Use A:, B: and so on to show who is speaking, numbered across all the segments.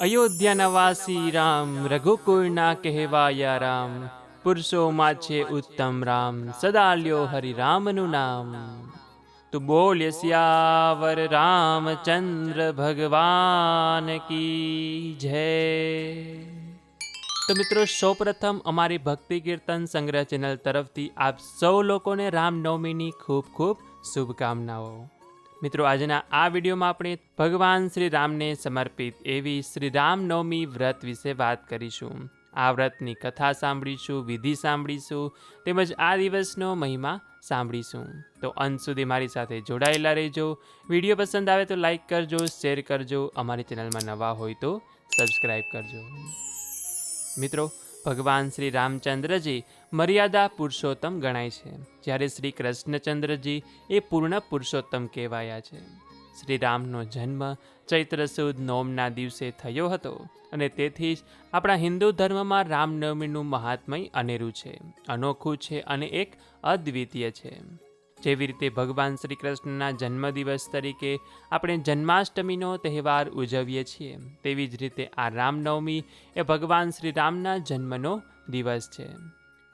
A: અયોધ્યાના વાસી રામ, રઘુકુળના કહેવાયા રામ પુરુષોમાં છે ઉત્તમ રામ, સદા લ્યો હરિ રામનું નામ. તું બોલ સિયાવર રામચંદ્ર ભગવાન કી જય. તો મિત્રો, સૌપ્રથમ અમારી ભક્તિ કીર્તન સંગ્રહ ચેનલ તરફથી આપ સૌ લોકોને રામનવમીની ખૂબ ખૂબ શુભકામનાઓ. મિત્રો, આજના આ વિડીયોમાં આપણે ભગવાન શ્રી રામને સમર્પિત એવી શ્રી રામનવમી વ્રત વિશે વાત કરીશું. આ વ્રતની કથા સાંભળીશું, વિધિ સાંભળીશું, તેમજ આ દિવસનો મહિમા સાંભળીશું. તો અંત સુધી મારી સાથે જોડાયેલા રહેજો. વીડિયો પસંદ આવે તો લાઇક કરજો, શેર કરજો. અમારી ચેનલમાં નવા હોય તો સબસ્ક્રાઈબ કરજો. મિત્રો ભગવાન શ્રી રામચંદ્રજી મર્યાદા પુરુષોત્તમ ગણાય છે. જ્યારે શ્રી કૃષ્ણચંદ્રજી એ પૂર્ણ પુરુષોત્તમ કહેવાયા છે. શ્રી રામનો જન્મ ચૈત્ર સુદ નોમના દિવસે થયો હતો અને તેથી જ આપણા હિન્દુ ધર્મમાં રામનવમીનું મહાત્મય અનેરું છે. અનોખું છે અને એક અદ્વિતીય છે. જેવી રીતે ભગવાન શ્રી કૃષ્ણના જન્મદિવસ તરીકે આપણે જન્માષ્ટમીનો તહેવાર ઉજવીએ છીએ, તેવી જ રીતે આ રામનવમી એ ભગવાન શ્રી રામના જન્મનો દિવસ છે.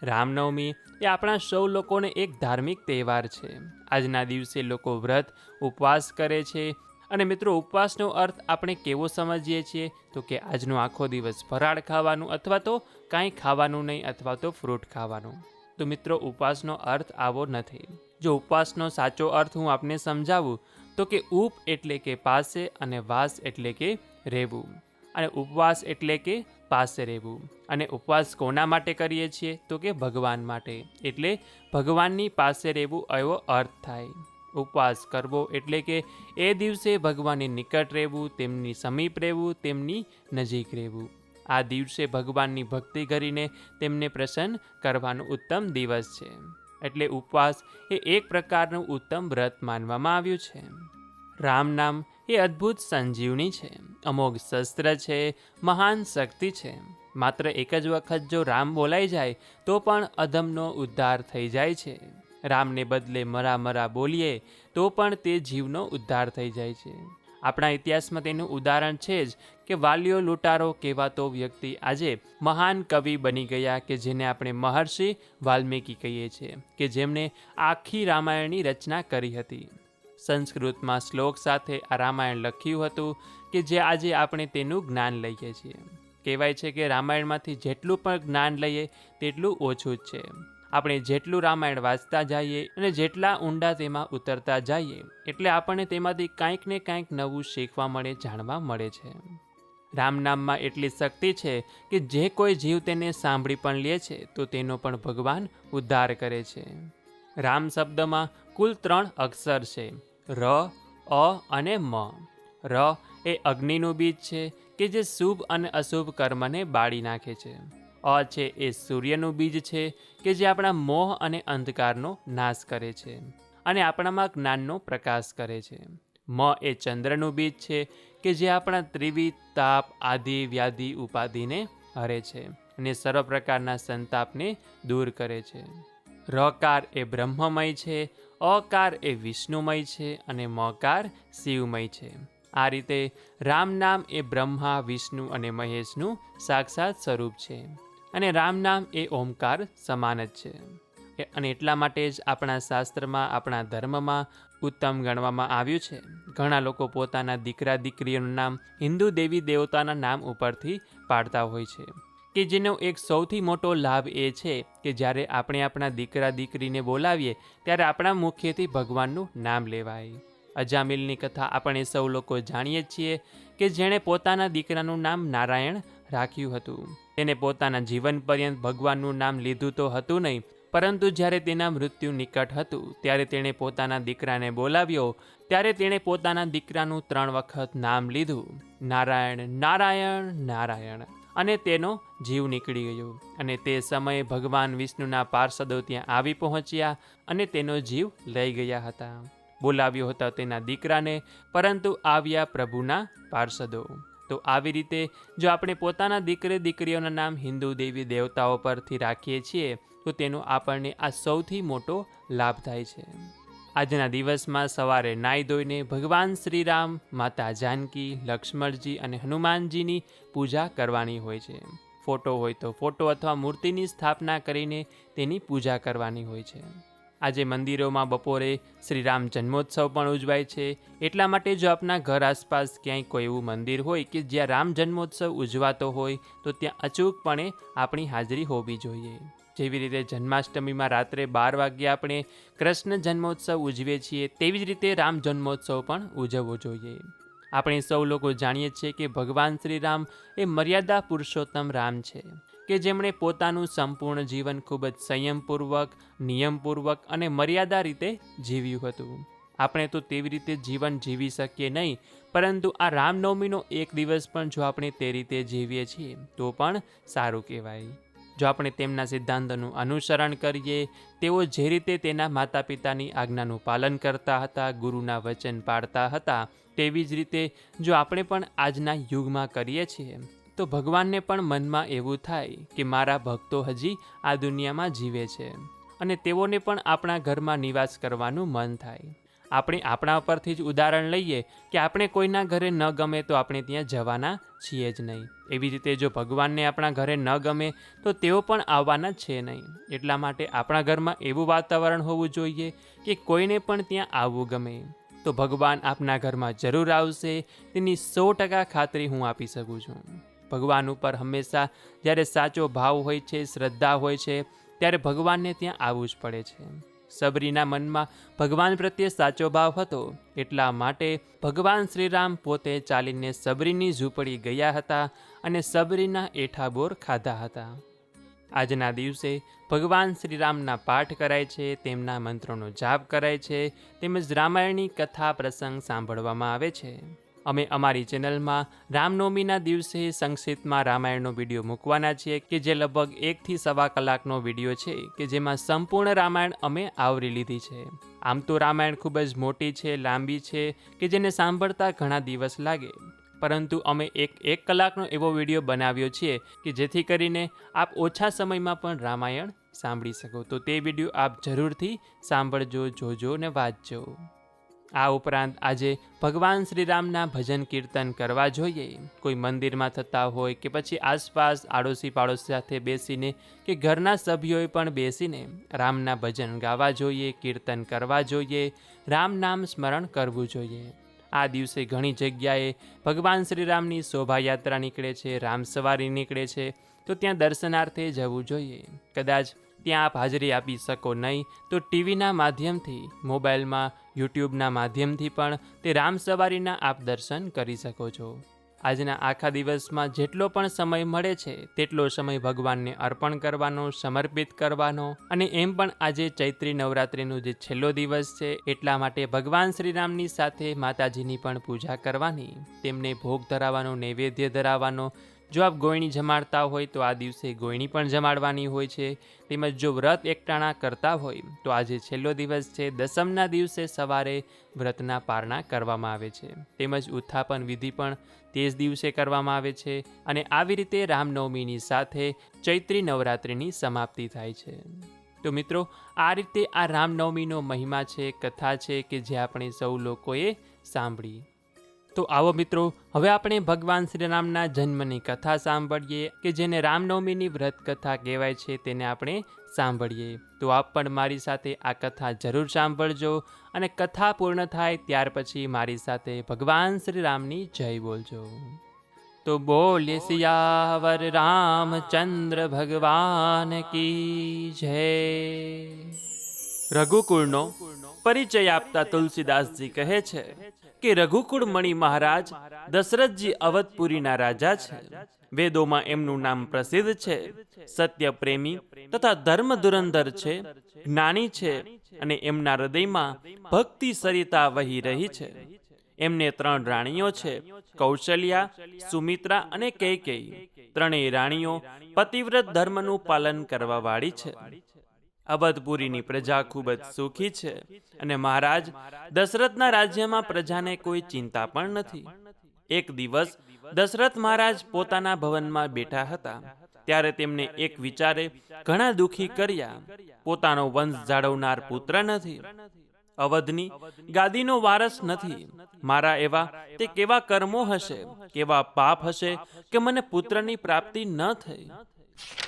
A: રામનવમી એ આપણા સૌ લોકોને એક ધાર્મિક તહેવાર છે. આજના દિવસે લોકો વ્રત, ઉપવાસ કરે છે અને મિત્રો, ઉપવાસનો અર્થ આપણે કેવો સમજીએ છીએ? તો કે આજનો આખો દિવસ ફરાળ ખાવાનું અથવા તો કાંઈ ખાવાનું નહીં અથવા તો ફ્રૂટ ખાવાનું. તો મિત્રો, ઉપવાસનો અર્થ આવો નથી. જો ઉપવાસનો સાચો અર્થ હું આપને સમજાવું, તો કે ઉપ એટલે કે પાસે અને વાસ એટલે કે રહેવું. અને ઉપવાસ એટલે કે પાસે રહેવું. અને ઉપવાસ કોના માટે કરીએ છીએ? તો કે ભગવાન માટે. એટલે ભગવાનની પાસે રહેવું એવો અર્થ થાય. ઉપવાસ કરવો એટલે કે એ દિવસે ભગવાનની નિકટ રહેવું, તેમની સમીપ રહેવું, તેમની નજીક રહેવું. આ દિવસે ભગવાનની ભક્તિ કરીને તેમને પ્રસન્ન કરવાનો ઉત્તમ દિવસ છે. એટલે ઉપવાસ એ એક પ્રકારનું ઉત્તમ વ્રત માનવામાં આવ્યું છે. રામ નામ એ અદ્ભુત સંજીવની છે. અમોઘ શસ્ત્ર છે, મહાન શક્તિ છે. માત્ર એક જ વખત જો રામ બોલાઈ જાય, તો પણ અધમનો ઉદ્ધાર થઈ જાય છે. રામને બદલે મરા મરા બોલીએ, તો પણ તે જીવનો ઉદ્ધાર થઈ જાય છે. આપણા ઇતિહાસમાં તેનું ઉદાહરણ છે જ કે વાલીઓ લૂંટારો કહેવાતો વ્યક્તિ આજે મહાન કવિ બની ગયા કે જેને આપણે મહર્ષિ વાલ્મીકી કહીએ છીએ, કે જેમણે આખી રામાયણની રચના કરી હતી. સંસ્કૃતમાં શ્લોક સાથે આ રામાયણ લખ્યું હતું કે જે આજે આપણે તેનું જ્ઞાન લઈએ છીએ. કહેવાય છે કે રામાયણમાંથી જેટલું પણ જ્ઞાન લઈએ, તેટલું ઓછું જ છે. આપણે જેટલું રામાયણ વાંચતા જઈએ અને જેટલા ઊંડા તેમાં ઉતરતા જઈએ, એટલે આપણને તેમાંથી કાંઈક ને કાંઈક નવું શીખવા મળે, જાણવા મળે છે. રામ નામમાં એટલી શક્તિ છે કે જે કોઈ જીવ તેને સાંભળી પણ લે છે, તો તેનો પણ ભગવાન ઉદ્ધાર કરે છે. રામ શબ્દમાં કુલ ત્રણ અક્ષર છે. ર, અ અને મ. ર એ અગ્નિનું બીજ છે, કે જે શુભ અને અશુભ કર્મને બાળી નાખે છે. અ છે એ સૂર્યનું બીજ છે કે જે આપણા મોહ અને અંધકારનો નાશ કરે છે અને આપણામાં જ્ઞાનનો પ્રકાશ કરે છે. મ એ ચંદ્રનું બીજ છે કે જે આપણા ત્રિવિધ, તાપ આદિ વ્યાધિ ઉપાધિને હરે છે અને સર્વ પ્રકારના સંતાપને દૂર કરે છે. રકાર એ બ્રહ્મમય છે અકાર એ વિષ્ણુમય છે અને મકાર શિવમય છે. આ રીતે રામ નામ એ બ્રહ્મા, વિષ્ણુ અને મહેશનું સાક્ષાત સ્વરૂપ છે. અને રામ નામ એ ઓમકાર સમાન જ છે. અને એટલા માટે જ આપણા શાસ્ત્રમાં, આપણા ધર્મમાં ઉત્તમ ગણવામાં આવ્યું છે. ઘણા લોકો પોતાના દીકરા દીકરીઓનું નામ હિન્દુ દેવી દેવતાના નામ ઉપરથી પાડતા હોય છે. કે જેનો એક સૌથી મોટો લાભ એ છે કે જ્યારે આપણે આપણા દીકરા દીકરીને બોલાવીએ, ત્યારે આપણા મુખ્યથી ભગવાનનું નામ લેવાય. અજામિલની કથા આપણે સૌ લોકો જાણીએ છીએ કે જેણે પોતાના દીકરાનું નામ નારાયણ રાખ્યું હતું. તેને પોતાના જીવન પર્યંત ભગવાનનું નામ લીધું તો હતું નહીં, પરંતુ જ્યારે તેના મૃત્યુ નિકટ હતું, ત્યારે તેણે પોતાના દીકરાને બોલાવ્યો, ત્યારે તેણે પોતાના દીકરાનું ત્રણ વખત નામ લીધું, નારાયણ નારાયણ નારાયણ. અને તેનો જીવ નીકળી ગયો. અને તે સમયે ભગવાન વિષ્ણુના પાર્ષદો ત્યાં આવી પહોંચ્યા અને તેનો જીવ લઈ ગયા હતા. બોલાવ્યો હતો તેના દીકરાને, પરંતુ આવ્યા પ્રભુના પાર્ષદો. તો આવી રીતે જો આપણે પોતાના દીકરે દીકરીઓના નામ હિન્દુ દેવી દેવતાઓ પરથી રાખીએ છીએ, તો તેનો આપણને આ સૌથી મોટો લાભ થાય છે. આજના દિવસમાં સવારે નાહી ધોઈને ભગવાન શ્રીરામ, માતા જાનકી, લક્ષ્મણજી અને હનુમાનજીની પૂજા કરવાની હોય છે. ફોટો હોય તો ફોટો અથવા મૂર્તિની સ્થાપના કરીને તેની પૂજા કરવાની હોય છે. આજે મંદિરોમાં બપોરે શ્રીરામ જન્મોત્સવ પણ ઉજવાય છે. એટલા માટે જો આપના ઘર આસપાસ ક્યાંય કોઈ એવું મંદિર હોય કે જ્યાં રામ જન્મોત્સવ ઉજવાતો હોય, તો ત્યાં અચૂકપણે આપણી હાજરી હોવી જોઈએ. જેવી રીતે જન્માષ્ટમીમાં રાત્રે બાર વાગ્યે આપણે કૃષ્ણ જન્મોત્સવ ઉજવીએ છીએ, તેવી જ રીતે રામ જન્મોત્સવ પણ ઉજવવો જોઈએ. આપણે સૌ લોકો જાણીએ છીએ કે ભગવાન શ્રી રામ એ મર્યાદા પુરુષોત્તમ રામ છે. કે જેમણે પોતાનું સંપૂર્ણ જીવન ખૂબ જ સંયમપૂર્વક, નિયમપૂર્વક અને મર્યાદા રીતે જીવ્યું હતું. આપણે તો તેવી રીતે જીવન જીવી શકીએ નહીં, પરંતુ આ રામનવમીનો એક દિવસ પણ જો આપણે તે રીતે જીવીએ છીએ, તો પણ સારું કહેવાય. જો આપણે તેમના સિદ્ધાંતોનું અનુસરણ કરીએ, તેઓ જે રીતે તેના માતા પિતાની આજ્ઞાનું પાલન કરતા હતા, ગુરુના વચન પાળતા હતા, તેવી જ રીતે જો આપણે પણ આજના યુગમાં કરીએ છીએ તો ભગવાનને પણ મનમાં એવું થાય કે મારા ભક્તો હજી આ દુનિયામાં જીવે છે અને તેઓને પણ આપણા ઘરમાં નિવાસ કરવાનું મન થાય. આપણે આપણા પરથી જ ઉદાહરણ લઈએ કે આપણે કોઈના ઘરે ન ગમે તો આપણે ત્યાં જવાના છીએ જ નહીં. એવી રીતે જો ભગવાનને આપણા ઘરે ન ગમે તો તેઓ પણ આવવાના છે નહીં. એટલા માટે આપણા ઘરમાં એવું વાતાવરણ હોવું જોઈએ કે કોઈને પણ ત્યાં આવવું ગમે. તો ભગવાન આપના ઘરમાં જરૂર આવશે તેની સો ટકા ખાતરી હું આપી શકું છું. ભગવાન ઉપર હંમેશા જ્યારે સાચો ભાવ હોય છે, શ્રદ્ધા હોય છે, ત્યારે ભગવાનને ત્યાં આવવું જ પડે છે. સબરીના મનમાં ભગવાન પ્રત્યે સાચો ભાવ હતો, એટલા માટે ભગવાન શ્રીરામ પોતે ચાલીને સબરીની ઝૂંપડી ગયા હતા અને સબરીના એઠા બોર ખાધા હતા. આજના દિવસે ભગવાન શ્રીરામના પાઠ કરાય છે, તેમના મંત્રોનો જાપ કરાય છે, તેમજ રામાયણની કથા પ્રસંગ સાંભળવામાં આવે છે. અમે અમારી ચેનલમાં રામનવમીના દિવસે સંક્ષિપ્તમાં રામાયણનો વીડિયો મૂકવાના છીએ કે જે લગભગ એકથી સવા કલાકનો વીડિયો છે કે જેમાં સંપૂર્ણ રામાયણ અમે આવરી લીધી છે. આમ તો રામાયણ ખૂબ જ મોટી છે, લાંબી છે કે જેને સાંભળતા ઘણા દિવસ લાગે. પરંતુ અમે એક એક કલાકનો એવો વીડિયો બનાવ્યો છીએ કે જેથી કરીને આપ ઓછા સમયમાં પણ રામાયણ સાંભળી શકો. તો તે વીડિયો આપ જરૂરથી સાંભળજો, જોજો ને વાંચજો. આ ઉપરાંત આજે ભગવાન શ્રીરામના ભજન કીર્તન કરવા જોઈએ. કોઈ મંદિરમાં થતા હોય કે પછી આસપાસ આડોશી પાડોશી સાથે બેસીને કે ઘરના સભ્યોએ પણ બેસીને રામના ભજન ગાવા જોઈએ, કીર્તન કરવા જોઈએ, રામ નામ સ્મરણ કરવું જોઈએ. આ દિવસે ઘણી જગ્યાએ ભગવાન શ્રીરામની શોભાયાત્રા નીકળે છે, રામ સવારી નીકળે છે, તો ત્યાં દર્શનાર્થે જવું જોઈએ. કદાચ ત્યાં આપ હાજરી આપી શકો નહીં, તો ટીવીના માધ્યમથી મોબાઈલમાં યુટ્યુબના માધ્યમથી પણ તે રામ સવારીના આપ દર્શન કરી શકો છો. આજના આખા દિવસમાં જેટલો પણ સમય મળે છે, તેટલો સમય ભગવાનને અર્પણ કરવાનો, સમર્પિત કરવાનો અને એમ પણ આજે ચૈત્રી નવરાત્રિનો જે છેલ્લો દિવસ છે, એટલા માટે ભગવાન શ્રીરામની સાથે માતાજીની પણ પૂજા કરવાની, તેમને ભોગ ધરાવવાનો, નૈવેદ્ય ધરાવવાનો જો આપ ગોયણી જમાડતા હોય તો આ દિવસે ગોયણી પણ જમાડવાની હોય છે. તેમજ જો વ્રત એકટાણા કરતા હોય તો આજે છેલ્લો દિવસ છે. દસમના દિવસે સવારે વ્રતના પારણા કરવામાં આવે છે. તેમજ ઉત્થાપન વિધિ પણ તે જ દિવસે કરવામાં આવે છે અને આવી રીતે રામનવમીની સાથે ચૈત્રી નવરાત્રિની સમાપ્તિ થાય છે. તો મિત્રો, આ રીતે આ રામનવમીનો મહિમા છે, કથા છે કે જે આપણે સૌ લોકોએ સાંભળી. તો આવો મિત્રો, હવે આપણે ભગવાન શ્રીરામના જન્મની કથા સાંભળીએ કે જેને રામનવમીની વ્રત કથા કહેવાય છે તેને આપણે સાંભળીએ. તો આપ પણ મારી સાથે આ કથા જરૂર સાંભળજો અને કથા પૂર્ણ થાય ત્યાર પછી મારી સાથે ભગવાન શ્રીરામની જય બોલજો. તો બોલે સિયાવર રામચંદ્ર ભગવાન કી જય. રઘુકુળનો પરિચય આપતા તુલસીદાસજી કહે છે કે રઘુકુળ મણિ મહારાજ દશરથજી અવધપુરીના રાજા છે. વેદોમાં એમનું નામ પ્રસિદ્ધ છે. સત્ય પ્રેમી તથા ધર્મ ધુરંધર છે, જ્ઞાની છે અને એમના હૃદયમાં ભક્તિ સરિતા વહી રહી છે. એમને ત્રણ રાણીઓ છે, કૌશલ્યા, સુમિત્રા અને કૈકેયી. ત્રણેય રાણીઓ પતિવ્રત ધર્મનું પાલન કરવા વાળી છે. અવધપુરીની પ્રજા ખૂબ જ સુખી છે અને મહારાજ દશરથના રાજ્યમાં પ્રજાને કોઈ ચિંતા પણ નથી. એક દિવસ દશરથ મહારાજ પોતાના ભવનમાં બેઠા હતા. ત્યારે તેમને એક વિચારે ઘણા દુખી કર્યા. પોતાનો વંશ જાળવનાર પુત્ર નથી. અવધની ગાદીનો વારસ નથી. મારા એવા તે કેવા કર્મો હશે, કેવા પાપ હશે કે મને પુત્રની પ્રાપ્તિ ન થઈ?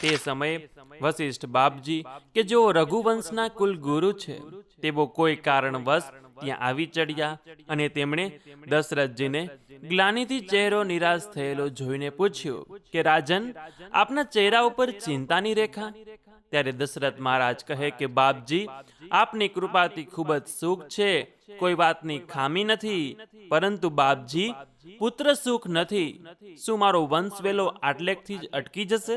A: તે સમયે વશિષ્ઠ બાપજી કે જેઓ રઘુવંશના કુલ ગુરુ છે, તેઓ કોઈ કારણવશ ત્યાં આવી ચડ્યા અને તેમણે દશરથજીને ગ્લાનીથી ચહેરો નિરાશ થયેલો જોઈને પૂછ્યું કે, રાજન, આપના ચહેરા ઉપર ચિંતાની રેખા? ત્યારે દશરથ મહારાજ કહે કે, બાપજી, આપની કૃપાથી ખૂબ જ સુખ છે, કોઈ વાતની ખામી નથી, પરંતુ બાપજી, પુત્ર સુખ નથી. શું મારો વંશ વેલો આટલેકથી જ અટકી જશે?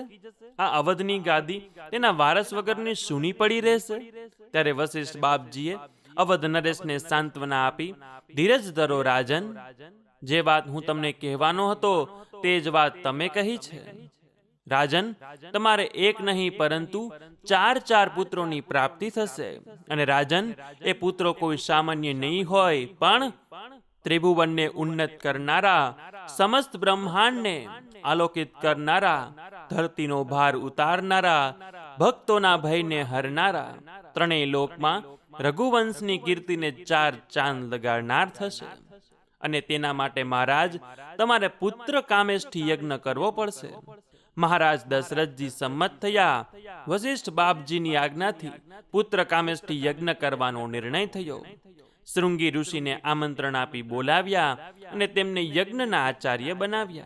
A: આ અવધની ગાદી તેના વારસ વગરની સૂની પડી રહેશે. ત્યારે વશિષ્ઠ બાપજીએ અવધ નરેશને સાંત્વના આપી, ધીરજ ધરો રાજન, જે વાત હું તમને કહેવાનો હતો તે જ વાત તમે કહી છે. રાજન, તમારે એક નહીં, પરંતુ ચાર ચાર પુત્રોની પ્રાપ્તિ થશે. અને રાજન, એ પુત્રો કોઈ સામાન્ય નહીં હોય, પણ ત્રિભુવનને ઉન્નત કરનારા સમસ્ત બ્રહ્માંડને આલોકિત કરનારા ધરતીનો ભાર ઉતારનારા ભક્તોના ભયને હરનારા ત્રણેય લોકમાં રઘુવંશની કીર્તિને ચાર ચાંદ લગાડનાર થશે. અને તેના માટે મહારાજ તમારે પુત્ર કામેષ્ઠી યજ્ઞ કરવો પડશે. મહારાજ દશરથજી સંમત થયા. વશિષ્ઠ બાપજીની આજ્ઞાથી પુત્ર કામેષ્ઠી યજ્ઞ કરવાનો નિર્ણય થયો. શૃંગી ઋષિને આમંત્રણ આપી બોલાવ્યા અને તેમને યજ્ઞના આચાર્ય બનાવ્યા.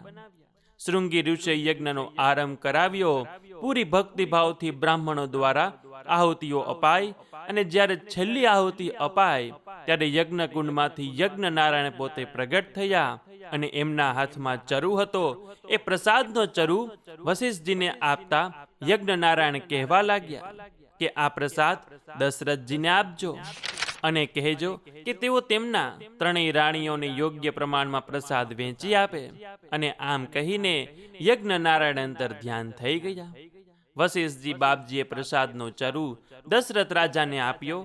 A: શૃંગી ઋષિએ યજ્ઞનો આરંભ કરાવ્યો. પૂરી ભક્તિભાવથી બ્રાહ્મણો દ્વારા આહુતિઓ અપાય અને જ્યારે છેલ્લી આહુતિ અપાય ત્યારે યજ્ઞ કુંડમાંથી યજ્ઞ નારાયણ પોતે પ્રગટ થયા અને એમના હાથમાં ચરુ હતો. એ પ્રસાદનો ચરુ વશિષ્ઠજીને આપતા યજ્ઞ નારાયણ કહેવા લાગ્યા કે, આ પ્રસાદ દશરથજીને આપજો. અને કહેજો કે તેઓ તેમના ત્રણેય રાણીઓને યોગ્ય પ્રમાણમાં પ્રસાદ વેચી આપે અને આમ કહીને યજ્ઞ નારાયણ અંતર ધ્યાન થઈ ગયા. વશિષ્ઠજી બાપજીએ પ્રસાદનો ચરુ દશરથ રાજાને આપ્યો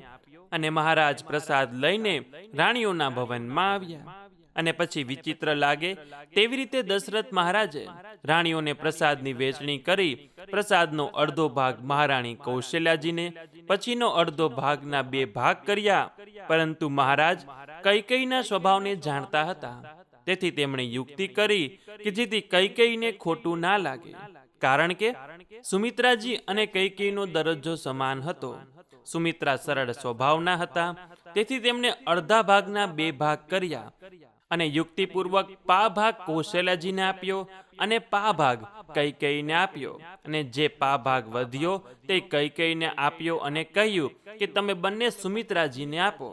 A: અને મહારાજ પ્રસાદ લઈને રાણીઓના ભવનમાં આવ્યા. અને પછી વિચિત્ર લાગે તેવી રીતે દશરથ મહારાજે રાણીઓને પ્રસાદની વેચણી કરી પ્રસાદનો અડધો ભાગ મહારાણી કૌશલ્યાજીને, પછીનો અડધો ભાગના બે ભાગ કર્યા. પરંતુ મહારાજ કૈકેયીના સ્વભાવને જાણતા હતા. તેથી તેમણે યુક્તિ કરી કે જેથી કૈકેયીને ખોટું ના લાગે. કારણ કે સુમિત્રાજી અને કૈકેયીનો દરજ્જો સમાન હતો. સુમિત્રા સરળ સ્વભાવના હતા. તેથી તેમણે અડધા ભાગના બે ભાગ કર્યા. અને યુક્તિપૂર્વક પા ભાગ કૌશલ્યાજીને આપ્યો અને પા ભાગ કૈકેયીને આપ્યો. અને જે પા ભાગ વધ્યો તે કૈકેયીને આપ્યો અને કહ્યું કે તમે બંને સુમિત્રાજીને આપો.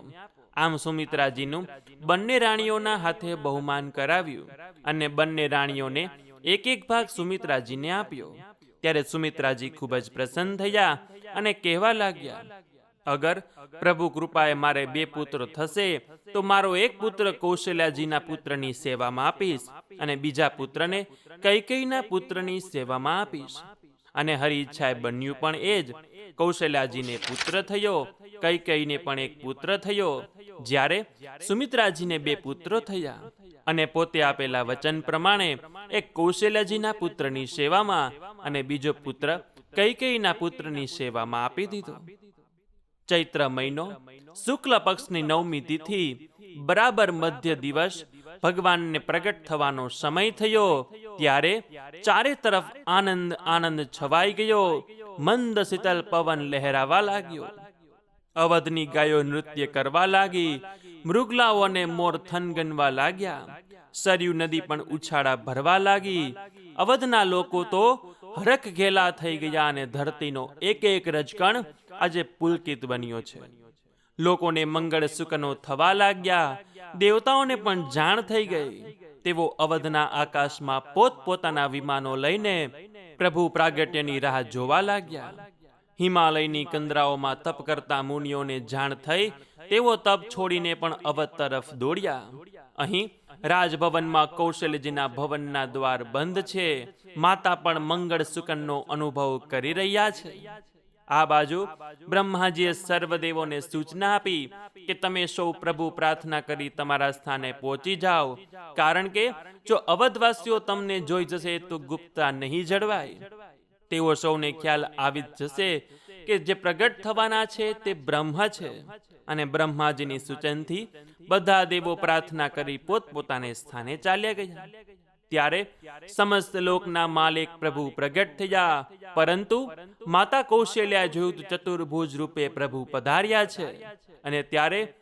A: આમ સુમિત્રાજીનું બંને રાણીઓના હાથે બહુમાન કરાવ્યું અને બંને રાણીઓને એક એક ભાગ સુમિત્રાજીને આપ્યો. ત્યારે સુમિત્રાજી ખૂબ જ પ્રસન્ન થયા અને કહેવા લાગ્યા અગર પ્રભુ કૃપાએ મારે બે પુત્ર થશે, તો મારો એક પુત્ર કૌશલ્યાજીના પુત્રની સેવામાં આપીશ અને બીજા પુત્રને કૈકેયીના પુત્રની સેવામાં આપીશ. અને હરી ઈચ્છાએ બન્યું પણ એ જ, કૌશલ્યાજીને પુત્ર થયો, કૈકેયીને પણ એક પુત્ર થયો, જ્યારે સુમિત્રાજીને બે પુત્રો થયા. અને પોતે આપેલા વચન પ્રમાણે એક કૌશલ્યાજીના પુત્રની સેવામાં અને બીજો પુત્ર કૈકેયીના પુત્રની સેવામાં આપી દીધો. ચૈત્ર મહિનો, શુક્લ પક્ષની નવમી તિથિ, બરાબર મધ્ય દિવસ, ભગવાનને પ્રગટ થવાનો સમય થયો. ત્યારે ચારે તરફ આનંદ આનંદ છવાઈ ગયો. મંદ શીતલ પવન લહેરાવા લાગ્યો. અવધની ગાયો નૃત્ય કરવા લાગી. મૃગલાઓ અને મોર થનગનવા લાગ્યા. સરયુ નદી પણ ઉછાળા ભરવા લાગી. અવધના લોકો તો હરખ ઘેલા થઈ ગયા અને ધરતીનો એક એક રજકણ આજે પુલકિત બન્યો છે. લોકોને મંગળ સુકનો થવા લાગ્યા. દેવતાઓને પણ જાણ થઈ ગઈ. તેઓ અવધના આકાશમાં પોતપોતાના વિમાનો લઈને પ્રભુ પ્રાગટ્યની રાહ જોવા લાગ્યા. હિમાલયની કંદરાઓમાં તપ કરતા મુનિઓને જાણ થઈ તેઓ તપ છોડીને પણ અવધ તરફ દોડ્યા. અહીં રાજભવનમાં કૌશલ્યજીના ભવનના દ્વાર બંધ છે. માતા પણ મંગળ સુકનનો અનુભવ કરી રહ્યા છે. આ બાજુ બ્રહ્માજીએ સર્વદેવોને સૂચના આપી કે તમે સૌ પ્રભુ પ્રાર્થના કરી તમારા સ્થાને પહોંચી જાઓ. કારણ કે જો અવધવાસીઓ તમને જોઈ જશે તો ગુપ્તા નહીં જળવાય. તેઓ સૌને ખ્યાલ આવી જશે કે જે પ્રગટ થવાના છે તે બ્રહ્મ છે અને બ્રહ્માજીની સૂચનથી બધા દેવો પ્રાર્થના કરી પોતપોતાને સ્થાને ચાલ્યા ગયા. ત્યારે સમસ્ત લોકના માલિક પ્રભુ પ્રગટ થયા. પરંતુ માતા કૌશલ્યા જોયું ચતુર્ભુજ રૂપે પ્રભુ પધાર્યા છે. અને ત્યારે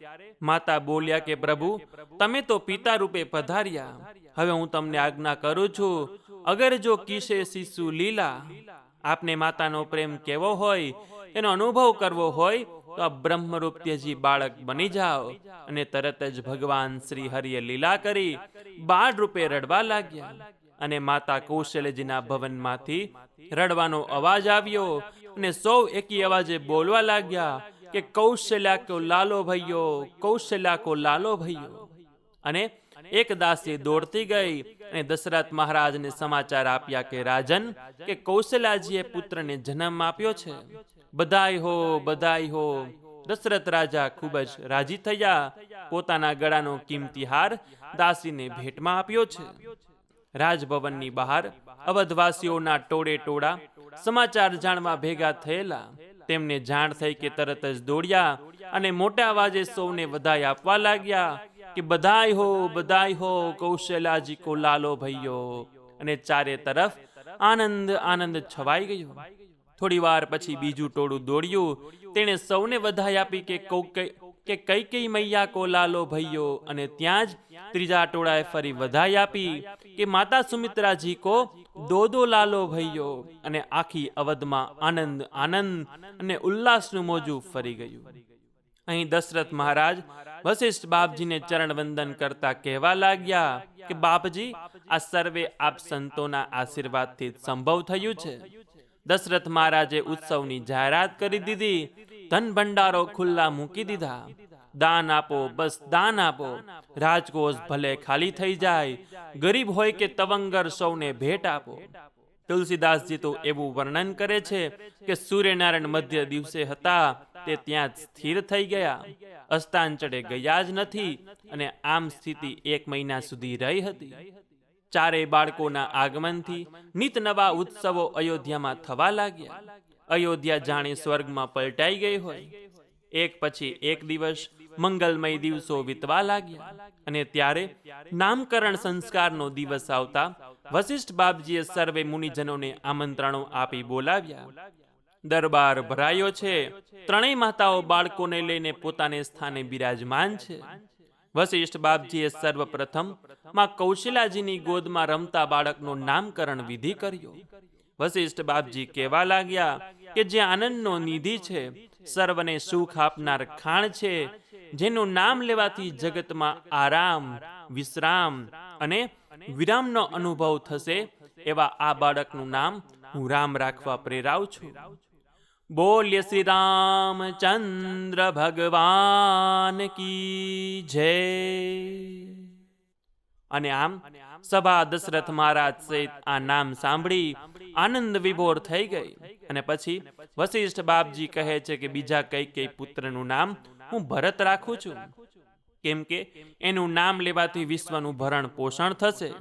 A: માતા બોલ્યા કે, પ્રભુ, તમે તો પિતા રૂપે પધાર્યા. હવે હું તમને આજ્ઞા કરું છું. અગર જો કિશે શિશુ લીલા, આપને માતાનો પ્રેમ કેવો હોય, એનો અનુભવ કરવો હોય તો આ બ્રહ્મરૂપ્યજી બાળક બની જાઓ અને તરત જ ભગવાન શ્રી હરિએ લીલા કરી બાળ રૂપે રડવા લાગ્યા અને માતા કૌશલ્યજીના ભવનમાંથી રડવાનો અવાજ આવ્યો અને સૌ એકી અવાજે બોલવા લાગ્યા કે કૌશલ્યા કો લાલો ભૈયો, કૌશલ્યા કો લાલો ભૈયો. અને એક દાસી દોડતી ગઈ અને દશરથ મહારાજને સમાચાર આપ્યા કે, રાજન, કે કૌશલ્યાજીએ પુત્રને જન્મ આપ્યો છે? બધાય હો બધાય હો. દશરથ રાજા ખૂબ જ રાજી થયા. પોતાના ગળાનો કિંમતી હાર દાસીને ભેટમાં આપ્યો છે. રાજભવનની બહાર અવધવાસીઓના ટોળે ટોળા સમાચાર જાણવા ભેગા થયેલા. તેમને જાણ થઈ કે તરત જ દોડ્યા અને મોટા અવાજે સૌને વધાઈ આપવા લાગ્યા કે બધાય હો બધાય હો, કૌશલાજી કો લાલો ભૈયો. અને ચારે તરફ આનંદ આનંદ છવાઈ ગયો. થોડી વાર પછી બીજું ટોળું દોડ્યું. તેણે સૌને વધાઈ આપી કે કે કઈ કઈ મૈયા કો લાલો ભૈયો. અને ત્યાં જ ત્રીજા ટોળાએ ફરી વધાઈ આપી કે માતા સુમિત્રાજી કો દો દો લાલો ભૈયો. અને આખી અવધમાં આનંદ આનંદ અને ઉલ્લાસનું મોજું ફરી ગયું. અહીં દશરથ મહારાજ વશિષ્ઠ બાપજીને ચરણ વંદન કરતા કહેવા લાગ્યા કે, બાપજી, આ સર્વે આપ સંતોના આશીર્વાદથી સંભવ થયું છે. દશરથ મહારાજે ઉત્સવની જાહેરાત કરી દીધી. ધન ભંડારો ખુલ્લા મૂકી દીધા. દાન આપો, બસ દાન આપો. રાજકોષ ભલે ખાલી થઈ જાય. ગરીબ હોય કે તવંગર સૌને ભેટ આપો. તુલસીદાસજી તો એવું વર્ણન કરે છે કે સૂર્યનારાયણ મધ્ય દિવસે હતા, તે ત્યાં જ સ્થિર થઈ ગયા. અસ્તાંચળે ગયા જ નથી અને આમ સ્થિતિ એક મહિના સુધી રહી હતી. ચારેય બાળકોના આગમનથી નિત નવા ઉત્સવો અયોધ્યામાં થવા લાગ્યા. અયોધ્યા જાણે સ્વર્ગમાં પલટાઈ ગઈ હોય. એક પછી એક દિવસ મંગલમય દિવસો વીતવા લાગ્યા અને ત્યારે નામકરણ સંસ્કારનો દિવસ આવતા વશિષ્ઠ બાપજીએ સર્વે મુનિજનોને આમંત્રણો આપી બોલાવ્યા. દરબાર ભરાયો છે. ત્રણેય માતાઓ બાળકોને લઈને પોતાને સ્થાને બિરાજમાન છે. વશિષ્ઠ બાપજીએ સર્વપ્રથમમાં કૌશિલાજીની ગોદમાં રમતા બાળકનું નામકરણ વિધિ કર્યો. વશિષ્ઠ બાપજી કહેવા લાગ્યા કે જે આનંદનો નિધિ છે, સર્વને સુખ આપનાર ખાણ છે, જેનું નામ લેવાથી જગતમાં આરામ, વિશ્રામ અને વિરામનો અનુભવ થશે, એવા આ બાળકનું નામ હું રામ રાખવા પ્રેરાવ છું. બોલ્ય શ્રી રામચંદ્ર ભગવાન કી જય. અને આમ સભા દશરથ મહારાજ સહિત આ નામ સાંભળી આનંદ વિભોર થઈ ગઈ. અને પછી વશિષ્ઠ બાપજી કહે છે કે બીજા કઈ કઈ પુત્રનું નામ હું ભરત રાખું છું. કેમ કે એનું નામ લેવાથી વિશ્વનું ભરણ પોષણ થશે.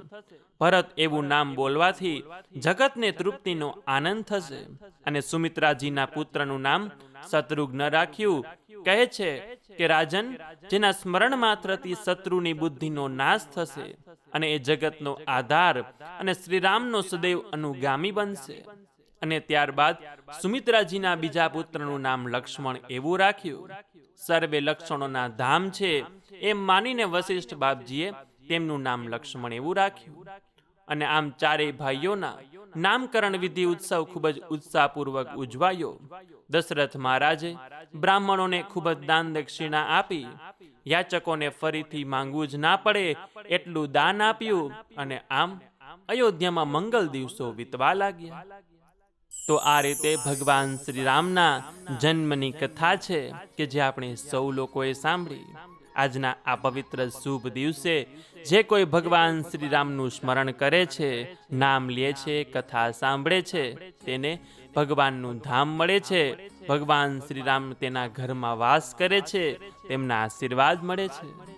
A: ભરત એવું નામ બોલવાથી જગતને તૃપ્તિનો આનંદ થશે. અને સુમિત્રાજીના પુત્રનું નામ શત્રુઘ્ન રાખ્યું. કહે છે કે રાજન, જેના સ્મરણ માત્રથી શત્રુની બુદ્ધિનો નાશ થશે અને એ જગતનો આધાર અને શ્રીરામનો સદૈવ અનુગામી બનશે. અને ત્યારબાદ સુમિત્રાજીના બીજા પુત્રનું નામ લક્ષ્મણ એવું રાખ્યું. સર્વે લક્ષણોના ધામ છે. એમ માનીને વશિષ્ઠ બાપજીએ તેમનું નામ લક્ષ્મણ એવું રાખ્યું. અને આમ ચારેય ભાઈઓના નામકરણ વિધિ ઉત્સવ ખૂબ જ ઉત્સાહપૂર્વક ઉજવાયો. દશરથ મહારાજે બ્રાહ્મણોને ખૂબ જ દાન દક્ષિણા આપી. યાચકોને ફરીથી માંગવું જ ના પડે એટલું દાન આપ્યું અને આમ અયોધ્યામાં મંગલ દિવસો વીતવા લાગ્યા. તો આ રીતે ભગવાન શ્રી રામના જન્મની કથા છે કે જે આપણે સૌ લોકોએ સાંભળી. આજના આ પવિત્ર શુભ દિવસે જે કોઈ ભગવાન શ્રી રામનું સ્મરણ કરે છે, નામ લે છે, કથા સાંભળે છે, તેને ભગવાનનું ધામ મળે છે. ભગવાન શ્રી રામ તેના ઘરમાં વાસ કરે છે, તેમના આશીર્વાદ મળે છે.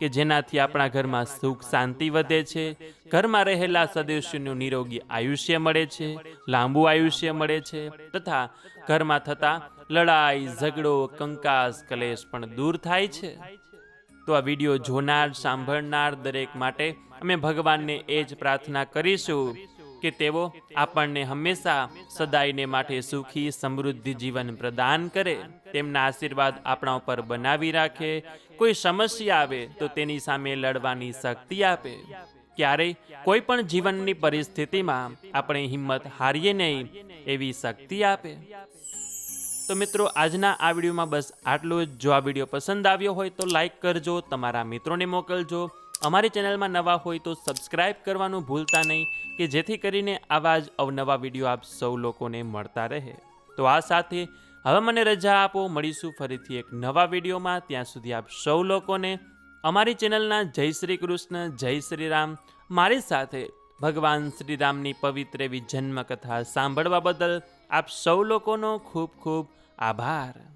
A: કે જેનાથી આપણા ઘરમાં સુખ, શાંતિ વધે છે. ઘરમાં રહેલા સદસ્યોનું નિરોગી આયુષ્ય મળે છે, લાંબુ આયુષ્ય મળે છે, તથા ઘરમાં થતા લડાઈ, ઝઘડો, કંકાસ, કલેશ પણ દૂર થાય છે. તો આ વીડિયો જોનાર, સાંભળનાર દરેક માટે અમે ભગવાનને એ જ પ્રાર્થના કરીશું. કે તેઓ આપણને હંમેશા સદાયને માટે સુખી, સમૃદ્ધિ જીવન પ્રદાન કરે. તેમના આશીર્વાદ આપણા ઉપર બનાવી રાખે. કોઈ સમસ્યા આવે તો તેની સામે લડવાની શક્તિ આપે. ક્યારેય કોઈ પણ જીવનની પરિસ્થિતિમાં આપણે હિંમત હારીએ નહીં એવી શક્તિ આપે. તો મિત્રો, આજના આ વિડીયોમાં બસ આટલું જ. જો આ વીડિયો પસંદ આવ્યો હોય તો લાઈક કરજો, તમારા મિત્રોને મોકલજો. અમારી ચેનલમાં નવા હોય તો સબસ્ક્રાઇબ કરવાનું ભૂલતા નહીં, કે જેથી કરીને આવા જ અવનવા વીડિયો આપ સૌ લોકોને મળતા રહે. તો આ સાથે હવે મને રજા આપો, મળીશું ફરીથી એક નવા વિડીયોમાં. ત્યાં સુધી આપ સૌ લોકોને અમારી ચેનલના જય શ્રી કૃષ્ણ, જય શ્રી રામ. મારી સાથે ભગવાન શ્રી રામની પવિત્ર એવી જન્મકથા સાંભળવા બદલ આપ સૌ લોકોનો ખૂબ ખૂબ આભાર.